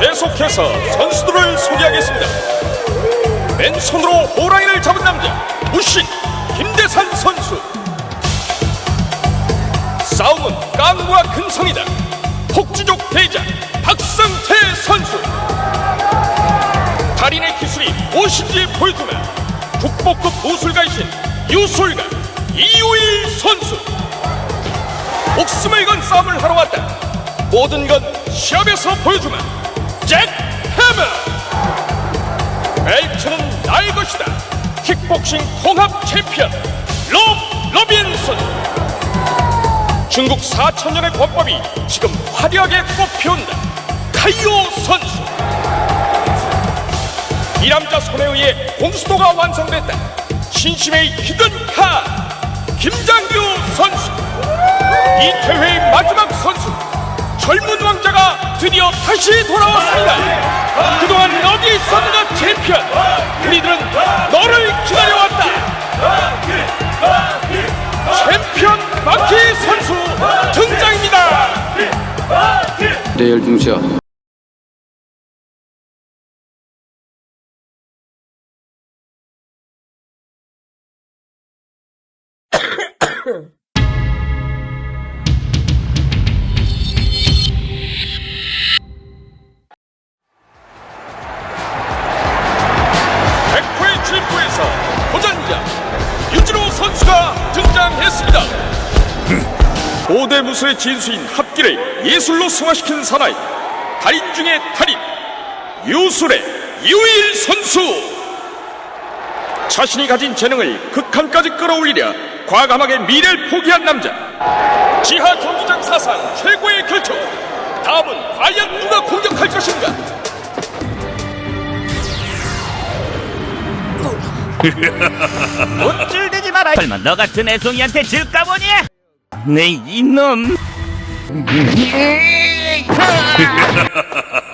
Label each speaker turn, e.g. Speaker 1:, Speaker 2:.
Speaker 1: 계속해서 선수들을 소개하겠습니다. 맨손으로 호랑이를 잡은 남자 무신 김대산 선수. 싸움은 깡과 근성이다. 폭주족 대장 박성태 선수. 달인의 기술이 무엇인지 보여주며 국보급 무술가이신 유술가 이우일 선수. 목숨을 건 싸움을 하러 왔다. 모든 건 시합에서 보여주마. 복싱 통합 챔피언 로 로빈슨. 중국 4천년의 권법이 지금 화려하게 꽃피운다. 카이오 선수. 이 남자 손에 의해 공수도가 완성됐다. 신심의 히든 카 김장규 선수. 이 대회의 마지막 선수 젊은 왕자가 드디어 다시 돌아왔습니다. 그동안 어디에 있었는가 챔피언. 백호의 질부에서 도전자 유진호 선수가 등장했습니다. 고대 무술의 진수인 합기를 예술로 승화시킨 사나이 달인 중의 달인 유술의 유일 선수 자신이 가진 재능을 극한까지 끌어올리려 과감하게 미래를 포기한 남자 지하 경기장 사상 최고의 결정 다음은 과연 누가 공격할 것인가
Speaker 2: 찔대지 마라. 설마 너 같은 애송이한테 질까 보니? 네 이놈.